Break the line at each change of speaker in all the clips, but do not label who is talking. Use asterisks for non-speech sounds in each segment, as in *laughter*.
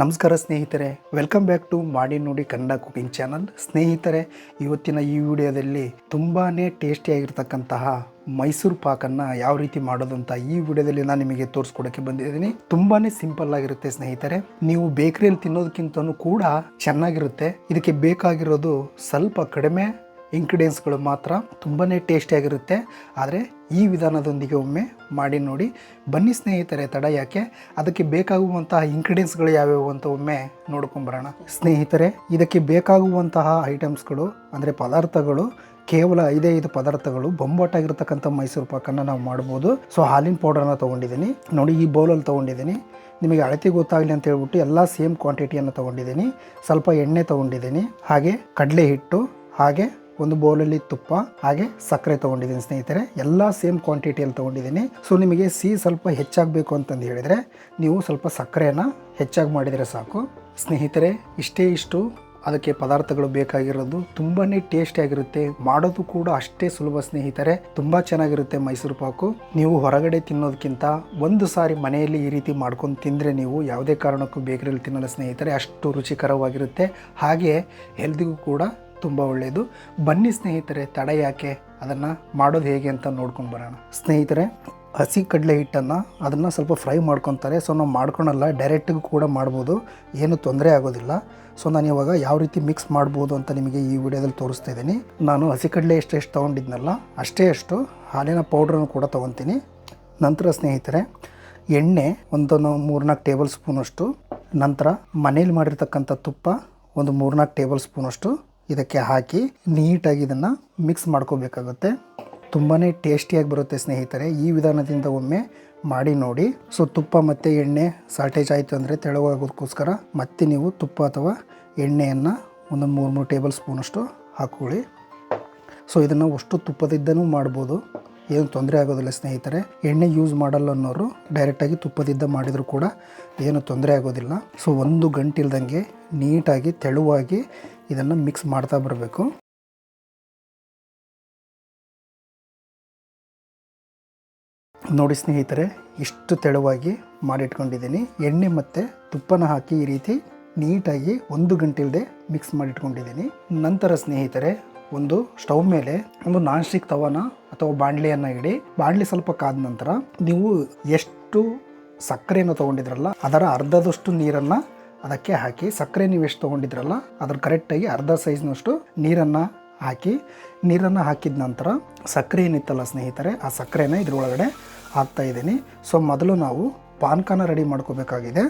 ನಮಸ್ಕಾರ ಸ್ನೇಹಿತರೆ welcome back to ಮಾಡಿ ನೋಡಿ ಕನ್ನಡ ಕುಕಿಂಗ್ ಚಾನಲ್ ಸ್ನೇಹಿತರೆ, ಇವತ್ತಿನ ಈ ವಿಡಿಯೋದಲ್ಲಿ ತುಂಬಾ ಟೇಸ್ಟಿಯಾಗಿರ್ತಕ್ಕಂತಹ ಮೈಸೂರು ಪಾಕನ್ನು ಯಾವ ರೀತಿ ಮಾಡೋದು ಅಂತ ಈ ವಿಡಿಯೋದಲ್ಲಿ ನಾನು ನಿಮಗೆ ತೋರಿಸ್ಕೊಡೋಕ್ಕೆ ಬಂದಿದ್ದೀನಿ. ತುಂಬಾ ಸಿಂಪಲ್ ಆಗಿರುತ್ತೆ ಸ್ನೇಹಿತರೆ. ನೀವು ಬೇಕರಿಯಲ್ಲಿ ತಿನ್ನೋದಕ್ಕಿಂತನೂ ಕೂಡ ಚೆನ್ನಾಗಿರುತ್ತೆ. ಇದಕ್ಕೆ ಬೇಕಾಗಿರೋದು ಸ್ವಲ್ಪ ಕಡಿಮೆ ಇಂಗ್ರೀಡಿಯೆಂಟ್ಸ್ಗಳು ಮಾತ್ರ ತುಂಬಾ ಟೇಸ್ಟಿಯಾಗಿರುತ್ತೆ. ಆದರೆ ಈ ವಿಧಾನದೊಂದಿಗೆ ಒಮ್ಮೆ ಮಾಡಿ ನೋಡಿ. ಬನ್ನಿ ಸ್ನೇಹಿತರೆ, ತಡ ಯಾಕೆ? ಅದಕ್ಕೆ ಬೇಕಾಗುವಂತಹ ಇಂಗ್ರೀಡಿಯೆಂಟ್ಸ್ಗಳು ಯಾವ್ಯಾವು ಅಂತ ಒಮ್ಮೆ ನೋಡ್ಕೊಂಬರೋಣ. ಸ್ನೇಹಿತರೆ, ಇದಕ್ಕೆ ಬೇಕಾಗುವಂತಹ ಐಟಮ್ಸ್ಗಳು ಅಂದರೆ ಪದಾರ್ಥಗಳು, ಕೇವಲ ಐದೇ ಐದು ಪದಾರ್ಥಗಳು, ಬೊಂಬಾಟಾಗಿರ್ತಕ್ಕಂಥ ಮೈಸೂರು ಪಾಕನ್ನು ನಾವು ಮಾಡ್ಬೋದು. ಸೊ ಹಾಲಿನ ಪೌಡರ್ನ ತೊಗೊಂಡಿದ್ದೀನಿ. ನೋಡಿ, ಈ ಬೌಲಲ್ಲಿ ತೊಗೊಂಡಿದ್ದೀನಿ. ನಿಮಗೆ ಅಳತೆ ಗೊತ್ತಾಗಲಿ ಅಂತ ಹೇಳ್ಬಿಟ್ಟು ಎಲ್ಲ ಸೇಮ್ ಕ್ವಾಂಟಿಟಿಯನ್ನು ತೊಗೊಂಡಿದ್ದೀನಿ. ಸ್ವಲ್ಪ ಎಣ್ಣೆ ತೊಗೊಂಡಿದ್ದೀನಿ. ಹಾಗೆ ಕಡಲೆ ಹಿಟ್ಟು, ಹಾಗೆ ಒಂದು ಬೌಲಲ್ಲಿ ತುಪ್ಪ, ಹಾಗೆ ಸಕ್ಕರೆ ತೊಗೊಂಡಿದ್ದೀನಿ ಸ್ನೇಹಿತರೆ. ಎಲ್ಲ ಸೇಮ್ ಕ್ವಾಂಟಿಟಿಯಲ್ಲಿ ತೊಗೊಂಡಿದ್ದೀನಿ. ಸೊ ನಿಮಗೆ ಸಿಹಿ ಸ್ವಲ್ಪ ಹೆಚ್ಚಾಗಬೇಕು ಅಂತಂದು ಹೇಳಿದರೆ, ನೀವು ಸ್ವಲ್ಪ ಸಕ್ಕರೆಯನ್ನು ಹೆಚ್ಚಾಗಿ ಮಾಡಿದರೆ ಸಾಕು. ಸ್ನೇಹಿತರೆ, ಇಷ್ಟೇ ಇಷ್ಟು. ಅದಕ್ಕೆ ಪದಾರ್ಥಗಳು ಬೇಕಾಗಿರೋದು ತುಂಬಾ ಟೇಸ್ಟಿಯಾಗಿರುತ್ತೆ ಮಾಡೋದು ಕೂಡ ಅಷ್ಟೇ ಸುಲಭ ಸ್ನೇಹಿತರೆ. ತುಂಬ ಚೆನ್ನಾಗಿರುತ್ತೆ ಮೈಸೂರು ಪಾಕು. ನೀವು ಹೊರಗಡೆ ತಿನ್ನೋದಕ್ಕಿಂತ ಒಂದು ಸಾರಿ ಮನೆಯಲ್ಲಿ ಈ ರೀತಿ ಮಾಡ್ಕೊಂಡು ತಿಂದರೆ ನೀವು ಯಾವುದೇ ಕಾರಣಕ್ಕೂ ಬೇಕರಿಯಲ್ಲಿ ತಿನ್ನಲ್ಲ ಸ್ನೇಹಿತರೆ. ಅಷ್ಟು ರುಚಿಕರವಾಗಿರುತ್ತೆ. ಹಾಗೆ ಹೆಲ್ದಿಗೂ ಕೂಡ ತುಂಬ ಒಳ್ಳೆಯದು. ಬನ್ನಿ ಸ್ನೇಹಿತರೆ, ತಡ ಯಾಕೆ? ಅದನ್ನು ಮಾಡೋದು ಹೇಗೆ ಅಂತ ನೋಡ್ಕೊಂಡು ಬರೋಣ. ಸ್ನೇಹಿತರೆ, ಹಸಿ ಕಡಲೆ ಹಿಟ್ಟನ್ನು ಅದನ್ನು ಸ್ವಲ್ಪ ಫ್ರೈ ಮಾಡ್ಕೊತಾರೆ. ಸೊ, ನಾವು ಮಾಡ್ಕೊಳಲ್ಲ ಡೈರೆಕ್ಟಿಗೂ ಕೂಡ ಮಾಡ್ಬೋದು. ಏನು ತೊಂದರೆ ಆಗೋದಿಲ್ಲ. ಸೊ, ನಾನು ಇವಾಗ ಯಾವ ರೀತಿ ಮಿಕ್ಸ್ ಮಾಡ್ಬೋದು ಅಂತ ನಿಮಗೆ ಈ ವಿಡಿಯೋದಲ್ಲಿ ತೋರಿಸ್ತಾ ಇದ್ದೀನಿ. ನಾನು ಹಸಿ ಕಡಲೆ ಎಷ್ಟು ಎಷ್ಟು ತೊಗೊಂಡಿದ್ನಲ್ಲ, ಅಷ್ಟೇ ಅಷ್ಟು ಹಾಲಿನ ಪೌಡ್ರನ್ನು ಕೂಡ ತೊಗೊತೀನಿ. ನಂತರ ಸ್ನೇಹಿತರೆ, ಎಣ್ಣೆ ಒಂದು ಮೂರ್ನಾಲ್ಕು ಟೇಬಲ್ ಸ್ಪೂನಷ್ಟು ನಂತರ ಮನೇಲಿ ಮಾಡಿರ್ತಕ್ಕಂಥ ತುಪ್ಪ ಒಂದು ಮೂರ್ನಾಲ್ಕು ಟೇಬಲ್ ಸ್ಪೂನಷ್ಟು ಇದಕ್ಕೆ ಹಾಕಿ ನೀಟಾಗಿ ಇದನ್ನು ಮಿಕ್ಸ್ ಮಾಡ್ಕೋಬೇಕಾಗುತ್ತೆ. ತುಂಬಾ ಟೇಸ್ಟಿಯಾಗಿ ಬರುತ್ತೆ ಸ್ನೇಹಿತರೆ, ಈ ವಿಧಾನದಿಂದ ಒಮ್ಮೆ ಮಾಡಿ ನೋಡಿ. ಸೊ ತುಪ್ಪ ಮತ್ತು ಎಣ್ಣೆ, ಸಾಲ್ಟೇಜ್ ಆಯಿತು ಅಂದರೆ ತೆಳುವಾಗೋದಕ್ಕೋಸ್ಕರ ಮತ್ತೆ ನೀವು ತುಪ್ಪ ಅಥವಾ ಎಣ್ಣೆಯನ್ನು ಒಂದು ಮೂರು ಮೂರು ಟೇಬಲ್ ಸ್ಪೂನಷ್ಟು ಹಾಕ್ಕೊಳ್ಳಿ ಸೊ ಇದನ್ನು ಅಷ್ಟು ತುಪ್ಪದಿದ್ದನೂ ಮಾಡ್ಬೋದು. ಏನು ತೊಂದರೆ ಆಗೋದಿಲ್ಲ ಸ್ನೇಹಿತರೆ. ಎಣ್ಣೆ ಯೂಸ್ ಮಾಡಲ್ಲ ಅನ್ನೋರು ಡೈರೆಕ್ಟಾಗಿ ತುಪ್ಪದಿದ್ದ ಮಾಡಿದರೂ ಕೂಡ ಏನು ತೊಂದರೆ ಆಗೋದಿಲ್ಲ. ಸೊ ಒಂದು ಗಂಟಿಲ್ದಂಗೆ ನೀಟಾಗಿ ತೆಳುವಾಗಿ ಇದನ್ನು ಮಿಕ್ಸ್ ಮಾಡ್ತಾ ಬರಬೇಕು. ನೋಡಿ ಸ್ನೇಹಿತರೆ, ಇಷ್ಟು ತೆಳುವಾಗಿ ಮಾಡಿಟ್ಕೊಂಡಿದ್ದೀನಿ. ಎಣ್ಣೆ ಮತ್ತು ತುಪ್ಪನ ಹಾಕಿ ಈ ರೀತಿ ನೀಟಾಗಿ ಒಂದು ಗಂಟೆಲ್ದೆ ಮಿಕ್ಸ್ ಮಾಡಿಟ್ಕೊಂಡಿದ್ದೀನಿ. ನಂತರ ಸ್ನೇಹಿತರೆ, ಒಂದು ಸ್ಟವ್ ಮೇಲೆ ಒಂದು ನಾನ್ ಸ್ಟಿಕ್ ತವನ ಅಥವಾ ಬಾಣಲಿಯನ್ನು ಇಡಿ. ಬಾಣಲಿ ಸ್ವಲ್ಪ ಕಾದ ನಂತರ ನೀವು ಎಷ್ಟು ಸಕ್ಕರೆಯನ್ನು ತೊಗೊಂಡಿದ್ರಲ್ಲ, ಅದರ ಅರ್ಧದಷ್ಟು ನೀರನ್ನು ಅದಕ್ಕೆ ಹಾಕಿ ಸಕ್ಕರೆ ನೀವು ಎಷ್ಟು ತೊಗೊಂಡಿದ್ರಲ್ಲ ಅದ್ರ ಕರೆಕ್ಟಾಗಿ ಅರ್ಧ ಸೈಜ್ನಷ್ಟು ನೀರನ್ನು ಹಾಕಿ, ನೀರನ್ನು ಹಾಕಿದ ನಂತರ ಸಕ್ಕರೆ ಏನಿತ್ತಲ್ಲ ಸ್ನೇಹಿತರೆ, ಆ ಸಕ್ಕರೆನ ಇದ್ರೊಳಗಡೆ ಹಾಕ್ತಾ ಇದ್ದೀನಿ. ಸೊ ಮೊದಲು ನಾವು ಪಾನ್ಕನ ರೆಡಿ ಮಾಡ್ಕೋಬೇಕಾಗಿದೆ.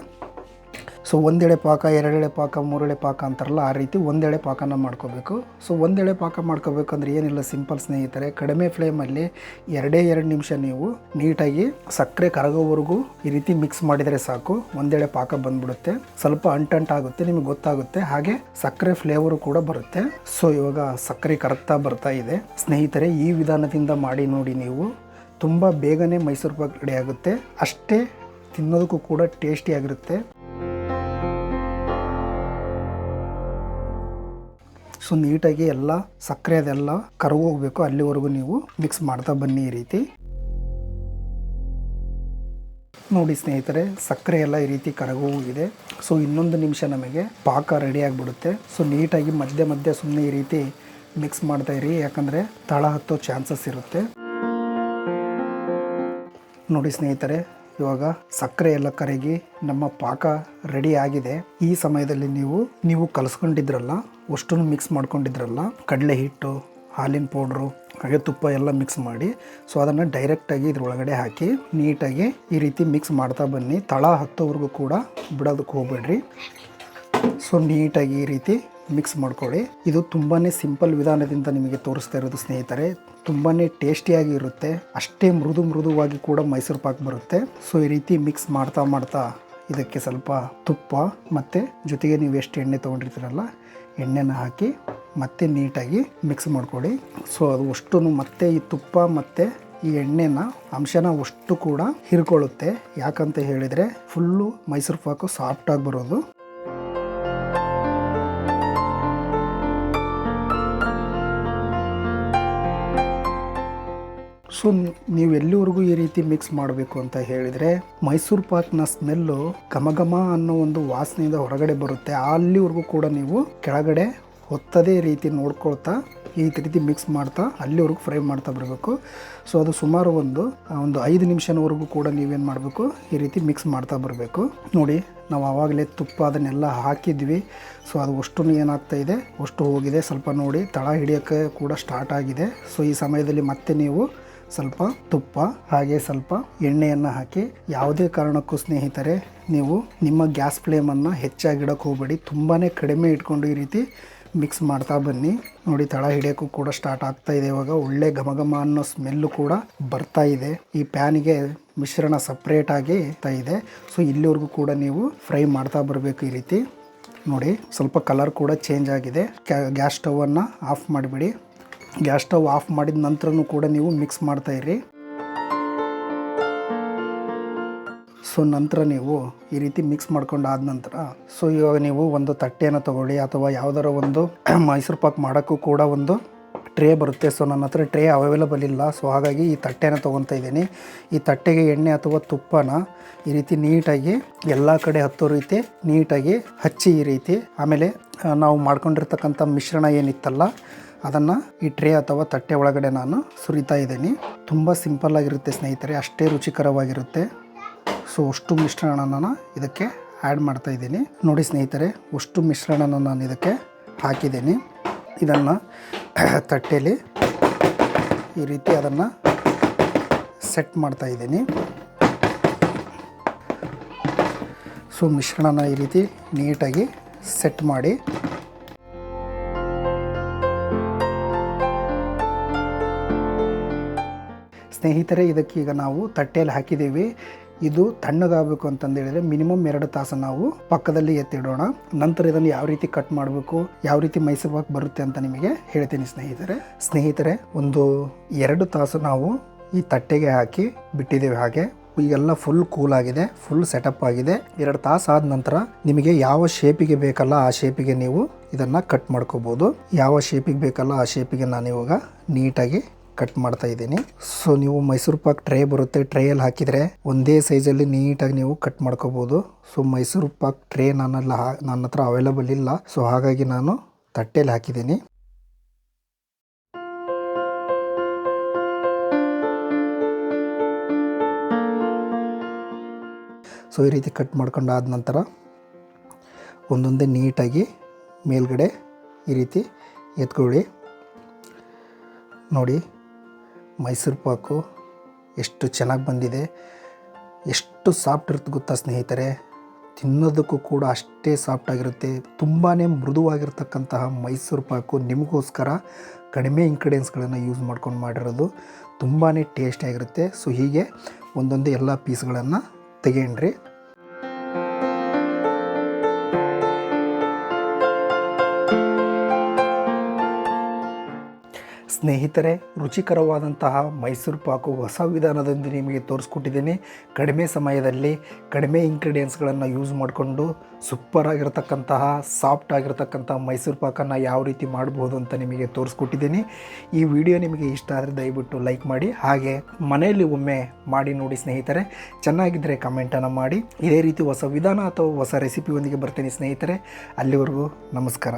ಸೊ ಒಂದೆಳೆ ಪಾಕ ಎರಡೆಳೆ ಪಾಕ ಮೂರೆಳೆ ಪಾಕ ಅಂತಾರಲ್ಲ, ಆ ರೀತಿ ಒಂದೆಳೆ ಪಾಕನ ಮಾಡ್ಕೋಬೇಕು. ಸೊ ಒಂದೆಳೆ ಪಾಕ ಮಾಡ್ಕೋಬೇಕಂದ್ರೆ ಏನಿಲ್ಲ ಸಿಂಪಲ್ ಸ್ನೇಹಿತರೆ, ಕಡಿಮೆ ಫ್ಲೇಮಲ್ಲಿ ಎರಡೇ ಎರಡು ನಿಮಿಷ ನೀವು ನೀಟಾಗಿ ಸಕ್ಕರೆ ಕರಗೋವರೆಗೂ ಈ ರೀತಿ ಮಿಕ್ಸ್ ಮಾಡಿದರೆ ಸಾಕು. ಒಂದೆಳೆ ಪಾಕ ಬಂದ್ಬಿಡುತ್ತೆ. ಸ್ವಲ್ಪ ಅಂಟಂಟಾಗುತ್ತೆ ನಿಮಗೆ ಗೊತ್ತಾಗುತ್ತೆ. ಹಾಗೆ ಸಕ್ಕರೆ ಫ್ಲೇವರು ಕೂಡ ಬರುತ್ತೆ. ಸೊ ಇವಾಗ ಸಕ್ಕರೆ ಕರಗ್ತಾ ಬರ್ತಾ ಇದೆ. ಸ್ನೇಹಿತರೆ, ಈ ವಿಧಾನದಿಂದ ಮಾಡಿ ನೋಡಿ ನೀವು. ತುಂಬ ಬೇಗನೆ ಮೈಸೂರು ಪಾಕ್ ರೆಡಿ ಆಗುತ್ತೆ. ಅಷ್ಟೇ ತಿನ್ನೋದಕ್ಕೂ ಕೂಡ ಟೇಸ್ಟಿಯಾಗಿರುತ್ತೆ ಸೊ ನೀಟಾಗಿ ಎಲ್ಲ ಸಕ್ಕರೆ ಅದೆಲ್ಲ ಕರಗೋಗ್ಬೇಕು ಅಲ್ಲಿವರೆಗೂ ನೀವು ಮಿಕ್ಸ್ ಮಾಡ್ತಾ ಬನ್ನಿ ಈ ರೀತಿ. ನೋಡಿ ಸ್ನೇಹಿತರೆ, ಸಕ್ಕರೆ ಎಲ್ಲ ಈ ರೀತಿ ಕರಗೋಗಿದೆ ಸೊ ಇನ್ನೊಂದು ನಿಮಿಷ ನಮಗೆ ಪಾಕ ರೆಡಿ ಆಗಿಬಿಡುತ್ತೆ. ಸೊ ನೀಟಾಗಿ ಮಧ್ಯೆ ಮಧ್ಯೆ ಸುಮ್ಮನೆ ಈ ರೀತಿ ಮಿಕ್ಸ್ ಮಾಡ್ತಾ ಇರಿ. ಯಾಕಂದರೆ ತಳ ಹತ್ತೋ ಚಾನ್ಸಸ್ ಇರುತ್ತೆ. ನೋಡಿ ಸ್ನೇಹಿತರೆ ಇವಾಗ ಸಕ್ಕರೆ ಎಲ್ಲ ಕರಗಿ ನಮ್ಮ ಪಾಕ ರೆಡಿ ಆಗಿದೆ. ಈ ಸಮಯದಲ್ಲಿ ನೀವು ನೀವು ಕಲಸ್ಕೊಂಡಿದ್ರಲ್ಲ ಅಷ್ಟು ಮಿಕ್ಸ್ ಮಾಡ್ಕೊಂಡಿದ್ರಲ್ಲ, ಕಡಲೆ ಹಿಟ್ಟು, ಹಾಲಿನ ಪೌಡ್ರು ಹಾಗೆ ತುಪ್ಪ ಎಲ್ಲ ಮಿಕ್ಸ್ ಮಾಡಿ ಸೊ ಅದನ್ನು ಡೈರೆಕ್ಟಾಗಿ ಇದ್ರೊಳಗಡೆ ಹಾಕಿ, ನೀಟಾಗಿ ಈ ರೀತಿ ಮಿಕ್ಸ್ ಮಾಡ್ತಾ ಬನ್ನಿ. ತಳ ಹತ್ತೋವರೆಗೂ ಕೂಡ ಬಿಡೋದಕ್ಕೆ ಹೋಗ್ಬೇಡ್ರಿ. ಸೊ ನೀಟಾಗಿ ಈ ರೀತಿ ಮಿಕ್ಸ್ ಮಾಡ್ಕೊಳ್ಳಿ. ಇದು ತುಂಬಾ ಸಿಂಪಲ್ ವಿಧಾನದಿಂದ ನಿಮಗೆ ತೋರಿಸ್ತಾ ಇರೋದು ಸ್ನೇಹಿತರೆ. ತುಂಬಾ ಟೇಸ್ಟಿಯಾಗಿ ಇರುತ್ತೆ. ಅಷ್ಟೇ ಮೃದು ಮೃದುವಾಗಿ ಕೂಡ ಮೈಸೂರು ಪಾಕ್ ಬರುತ್ತೆ. ಸೊ ಈ ರೀತಿ ಮಿಕ್ಸ್ ಮಾಡ್ತಾ ಮಾಡ್ತಾ ಇದಕ್ಕೆ ಸ್ವಲ್ಪ ತುಪ್ಪ ಮತ್ತು ಜೊತೆಗೆ ನೀವು ಎಷ್ಟು ಎಣ್ಣೆ ತೊಗೊಂಡಿರ್ತೀರಲ್ಲ, ಎಣ್ಣೆನ ಹಾಕಿ ಮತ್ತೆ ನೀಟಾಗಿ ಮಿಕ್ಸ್ ಮಾಡ್ಕೊಳ್ಳಿ. ಸೊ ಅದು ಅಷ್ಟು ಮತ್ತೆ ಈ ತುಪ್ಪ ಮತ್ತು ಈ ಎಣ್ಣೆನ ಅಂಶನ ಅಷ್ಟು ಕೂಡ ಹಿರ್ಕೊಳ್ಳುತ್ತೆ. ಯಾಕಂತ ಹೇಳಿದರೆ, ಫುಲ್ಲು ಮೈಸೂರು ಪಾಕು ಸಾಫ್ಟಾಗಿ ಬರೋದು. ಸೊ ನೀವು ಎಲ್ಲಿವರೆಗೂ ಈ ರೀತಿ ಮಿಕ್ಸ್ ಮಾಡಬೇಕು ಅಂತ ಹೇಳಿದರೆ, ಮೈಸೂರು ಪಾಕ್ನ ಸ್ಮೆಲ್ಲು ಘಮಘಮ ಘಮ ಅನ್ನೋ ಒಂದು ವಾಸನೆಯಿಂದ ಹೊರಗಡೆ ಬರುತ್ತೆ. ಅಲ್ಲಿವರೆಗೂ ಕೂಡ ನೀವು ಕೆಳಗಡೆ ಹೊತ್ತದೇ ರೀತಿ ನೋಡ್ಕೊಳ್ತಾ ಈ ರೀತಿ ಮಿಕ್ಸ್ ಮಾಡ್ತಾ ಅಲ್ಲಿವರೆಗೂ ಫ್ರೈ ಮಾಡ್ತಾ ಬರಬೇಕು. ಸೊ ಅದು ಸುಮಾರು ಒಂದು ಒಂದು ಐದು ನಿಮಿಷನವರೆಗೂ ಕೂಡ ನೀವೇನು ಮಾಡಬೇಕು, ಈ ರೀತಿ ಮಿಕ್ಸ್ ಮಾಡ್ತಾ ಬರಬೇಕು. ನೋಡಿ, ನಾವು ಆವಾಗಲೇ ತುಪ್ಪ ಅದನ್ನೆಲ್ಲ ಹಾಕಿದ್ವಿ. ಸೊ ಅದು ಅಷ್ಟು ಏನಾಗ್ತಾ ಇದೆ, ಅಷ್ಟು ಹೋಗಿದೆ. ಸ್ವಲ್ಪ ನೋಡಿ, ತಳ ಹಿಡಿಯೋಕ್ಕೆ ಕೂಡ ಸ್ಟಾರ್ಟ್ ಆಗಿದೆ. ಸೊ ಈ ಸಮಯದಲ್ಲಿ ಮತ್ತೆ ನೀವು ಸ್ವಲ್ಪ ತುಪ್ಪ ಹಾಗೆ ಸ್ವಲ್ಪ ಎಣ್ಣೆಯನ್ನು ಹಾಕಿ ಯಾವುದೇ ಕಾರಣಕ್ಕೂ ಸ್ನೇಹಿತರೆ, ನೀವು ನಿಮ್ಮ ಗ್ಯಾಸ್ ಫ್ಲೇಮನ್ನು ಹೆಚ್ಚಾಗಿಡಕ್ಕೆ ಹೋಗಬೇಡಿ. ತುಂಬಾ ಕಡಿಮೆ ಇಟ್ಕೊಂಡು ಈ ರೀತಿ ಮಿಕ್ಸ್ ಮಾಡ್ತಾ ಬನ್ನಿ. ನೋಡಿ, ತಳ ಹಿಡಿಯೋಕ್ಕೂ ಕೂಡ ಸ್ಟಾರ್ಟ್ ಆಗ್ತಾ ಇದೆ ಇವಾಗ. ಒಳ್ಳೆ ಘಮಘಮ ಘಮ ಅನ್ನೋ ಸ್ಮೆಲ್ಲು ಕೂಡ ಬರ್ತಾ ಇದೆ. ಈ ಪ್ಯಾನಿಗೆ ಮಿಶ್ರಣ ಸಪ್ರೇಟ್ ಆಗಿ ಇದೆ. ಸೊ ಇಲ್ಲಿವರೆಗೂ ಕೂಡ ನೀವು ಫ್ರೈ ಮಾಡ್ತಾ ಬರಬೇಕು ಈ ರೀತಿ. ನೋಡಿ, ಸ್ವಲ್ಪ ಕಲರ್ ಕೂಡ ಚೇಂಜ್ ಆಗಿದೆ. ಗ್ಯಾಸ್ ಸ್ಟವನ್ನು ಆಫ್ ಮಾಡಿಬಿಡಿ. ಗ್ಯಾಸ್ ಸ್ಟವ್ ಆಫ್ ಮಾಡಿದ ನಂತರನೂ ಕೂಡ ನೀವು ಮಿಕ್ಸ್ ಮಾಡ್ತಾ ಇರಿ. ಸೊ, ನಂತರ ನೀವು ಈ ರೀತಿ ಮಿಕ್ಸ್ ಮಾಡ್ಕೊಂಡು ಆದ ನಂತರ, ಸೊ, ಇವಾಗ ನೀವು ಒಂದು ತಟ್ಟೆಯನ್ನು ತೊಗೊಳ್ಳಿ ಅಥವಾ ಯಾವುದಾರ ಒಂದು *clears throat* ಮೈಸೂರು ಪಾಕ್ ಮಾಡೋಕ್ಕೂ ಕೂಡ ಒಂದು ಟ್ರೇ ಬರುತ್ತೆ. ಸೊ, ನನ್ನ ಹತ್ರ ಟ್ರೇ ಅವೈಲೇಬಲ್ ಇಲ್ಲ. ಸೊ, ಹಾಗಾಗಿ ಈ ತಟ್ಟೆನ ತೊಗೊತಾ ಇದ್ದೀನಿ. ಈ ತಟ್ಟೆಗೆ ಎಣ್ಣೆ ಅಥವಾ ತುಪ್ಪನ ಈ ರೀತಿ ನೀಟಾಗಿ ಎಲ್ಲ ಕಡೆ ಹತ್ತೋ ರೀತಿ ನೀಟಾಗಿ ಹಚ್ಚಿ ಈ ರೀತಿ. ಆಮೇಲೆ ನಾವು ಮಾಡ್ಕೊಂಡಿರ್ತಕ್ಕಂಥ ಮಿಶ್ರಣ ಏನಿತ್ತಲ್ಲ ಅದನ್ನು ಈ ಟ್ರೇ ಅಥವಾ ತಟ್ಟೆ ಒಳಗಡೆ ನಾನು ಸುರಿತಾ ಇದ್ದೀನಿ. ತುಂಬ ಸಿಂಪಲ್ ಆಗಿರುತ್ತೆ ಸ್ನೇಹಿತರೆ, ಅಷ್ಟೇ ರುಚಿಕರವಾಗಿರುತ್ತೆ. ಸೊ ಅಷ್ಟು ಮಿಶ್ರಣನ ಇದಕ್ಕೆ ಆ್ಯಡ್ ಮಾಡ್ತಾ ಇದ್ದೀನಿ. ನೋಡಿ ಸ್ನೇಹಿತರೆ, ಅಷ್ಟು ಮಿಶ್ರಣನ ನಾನು ಇದಕ್ಕೆ ಹಾಕಿದ್ದೀನಿ. ಇದನ್ನು *clears throat* ತಟ್ಟೆಯಲ್ಲಿ ಈ ರೀತಿ ಅದನ್ನು ಸೆಟ್ ಮಾಡ್ತಾ ಇದ್ದೀನಿ. ಸೊ ಮಿಶ್ರಣನ ಈ ರೀತಿ ನೀಟಾಗಿ ಸೆಟ್ ಮಾಡಿ ಸ್ನೇಹಿತರೆ, ಇದಕ್ಕೆ ಈಗ ನಾವು ತಟ್ಟೆಯಲ್ಲಿ ಹಾಕಿದ್ದೀವಿ. ಇದು ತಣ್ಣಗಾಗಬೇಕು ಅಂತಂದು ಹೇಳಿದ್ರೆ ಮಿನಿಮಮ್ ಎರಡು ತಾಸು ನಾವು ಪಕ್ಕದಲ್ಲಿ ಎತ್ತಿಡೋಣ. ನಂತರ ಇದನ್ನು ಯಾವ ರೀತಿ ಕಟ್ ಮಾಡಬೇಕು, ಯಾವ ರೀತಿ ಮೈಸೂರು ಬರುತ್ತೆ ಅಂತ ನಿಮಗೆ ಹೇಳ್ತೀನಿ ಸ್ನೇಹಿತರೆ. ಸ್ನೇಹಿತರೆ, ಒಂದು ಎರಡು ತಾಸು ನಾವು ಈ ತಟ್ಟೆಗೆ ಹಾಕಿ ಬಿಟ್ಟಿದ್ದೇವೆ ಹಾಗೆ. ಈಗೆಲ್ಲ ಫುಲ್ ಕೂಲ್ ಆಗಿದೆ ಫುಲ್ ಸೆಟಪ್ ಆಗಿದೆ. ಎರಡು ತಾಸು ಆದ ನಂತರ ನಿಮಗೆ ಯಾವ ಶೇಪಿಗೆ ಬೇಕಲ್ಲ ಆ ಶೇಪಿಗೆ ನೀವು ಇದನ್ನು ಕಟ್ ಮಾಡ್ಕೋಬೋದು. ಯಾವ ಶೇಪಿಗೆ ಬೇಕಲ್ಲ ಆ ಶೇಪಿಗೆ ನಾನು ಇವಾಗ ನೀಟಾಗಿ ಕಟ್ ಮಾಡ್ತಾ ಇದ್ದೀನಿ. ಸೊ ನೀವು ಮೈಸೂರು ಪಾಕ್ ಟ್ರೇ ಬರುತ್ತೆ. ಟ್ರೇಯಲ್ಲಿ ಹಾಕಿದರೆ ಒಂದೇ ಸೈಜಲ್ಲಿ ನೀಟಾಗಿ ನೀವು ಕಟ್ ಮಾಡ್ಕೋಬೋದು. ಸೊ ಮೈಸೂರು ಪಾಕ್ ಟ್ರೇ ನನ್ನಲ್ಲಿ ಹಾ- ನನ್ನ ಹತ್ರ ಅವೈಲೇಬಲ್ ಇಲ್ಲ. ಸೊ ಹಾಗಾಗಿ ನಾನು ತಟ್ಟೆಯಲ್ಲಿ ಹಾಕಿದ್ದೀನಿ. ಸೊ ಈ ರೀತಿ ಕಟ್ ಮಾಡ್ಕೊಂಡಾದ ನಂತರ ಒಂದೊಂದೇ ನೀಟಾಗಿ ಮೇಲ್ಗಡೆ ಈ ರೀತಿ ಎತ್ಕೊಳ್ಳಿ. ನೋಡಿ ಮೈಸೂರು ಪಾಕು ಎಷ್ಟು ಚೆನ್ನಾಗಿ ಬಂದಿದೆ, ಎಷ್ಟು ಸಾಫ್ಟ್ ಇರುತ್ತೆ ಗೊತ್ತಾ ಸ್ನೇಹಿತರೆ? ತಿನ್ನೋದಕ್ಕೂ ಕೂಡ ಅಷ್ಟೇ ಸಾಫ್ಟ್ ಆಗಿರುತ್ತೆ. ತುಂಬಾ ಮೃದುವಾಗಿರ್ತಕ್ಕಂತಹ ಮೈಸೂರು ಪಾಕು ನಿಮಗೋಸ್ಕರ ಕಡಿಮೆ ಇಂಗ್ರೀಡಿಯೆಂಟ್ಸ್ಗಳನ್ನು ಯೂಸ್ ಮಾಡ್ಕೊಂಡು ಮಾಡಿರೋದು ತುಂಬಾ ಟೇಸ್ಟಿಯಾಗಿರುತ್ತೆ ಸೊ ಹೀಗೆ ಒಂದೊಂದೇ ಎಲ್ಲ ಪೀಸ್ಗಳನ್ನು ತೆಗೆಯಣ್ರಿ ಸ್ನೇಹಿತರೆ, ರುಚಿಕರವಾದಂತಹ ಮೈಸೂರು ಪಾಕು ಹೊಸ ವಿಧಾನದೊಂದಿಗೆ ನಿಮಗೆ ತೋರಿಸ್ಕೊಟ್ಟಿದ್ದೀನಿ. ಕಡಿಮೆ ಸಮಯದಲ್ಲಿ ಕಡಿಮೆ ಇಂಗ್ರೀಡಿಯೆಂಟ್ಸ್ಗಳನ್ನು ಯೂಸ್ ಮಾಡಿಕೊಂಡು ಸೂಪರ್ ಆಗಿರತಕ್ಕಂತಹ ಸಾಫ್ಟ್ ಆಗಿರತಕ್ಕಂತಹ ಮೈಸೂರು ಪಾಕನ್ನು ಯಾವ ರೀತಿ ಮಾಡ್ಬೋದು ಅಂತ ನಿಮಗೆ ತೋರಿಸ್ಕೊಟ್ಟಿದ್ದೀನಿ. ಈ ವಿಡಿಯೋ ನಿಮಗೆ ಇಷ್ಟ ಆದರೆ ದಯವಿಟ್ಟು ಲೈಕ್ ಮಾಡಿ. ಹಾಗೆ ಮನೆಯಲ್ಲಿ ಒಮ್ಮೆ ಮಾಡಿ ನೋಡಿ ಸ್ನೇಹಿತರೆ. ಚೆನ್ನಾಗಿದ್ದರೆ ಕಮೆಂಟನ್ನು ಮಾಡಿ. ಇದೇ ರೀತಿ ಹೊಸ ವಿಧಾನ ಅಥವಾ ಹೊಸ ರೆಸಿಪಿಯೊಂದಿಗೆ ಬರ್ತೀನಿ ಸ್ನೇಹಿತರೆ. ಅಲ್ಲಿವರೆಗೂ ನಮಸ್ಕಾರ.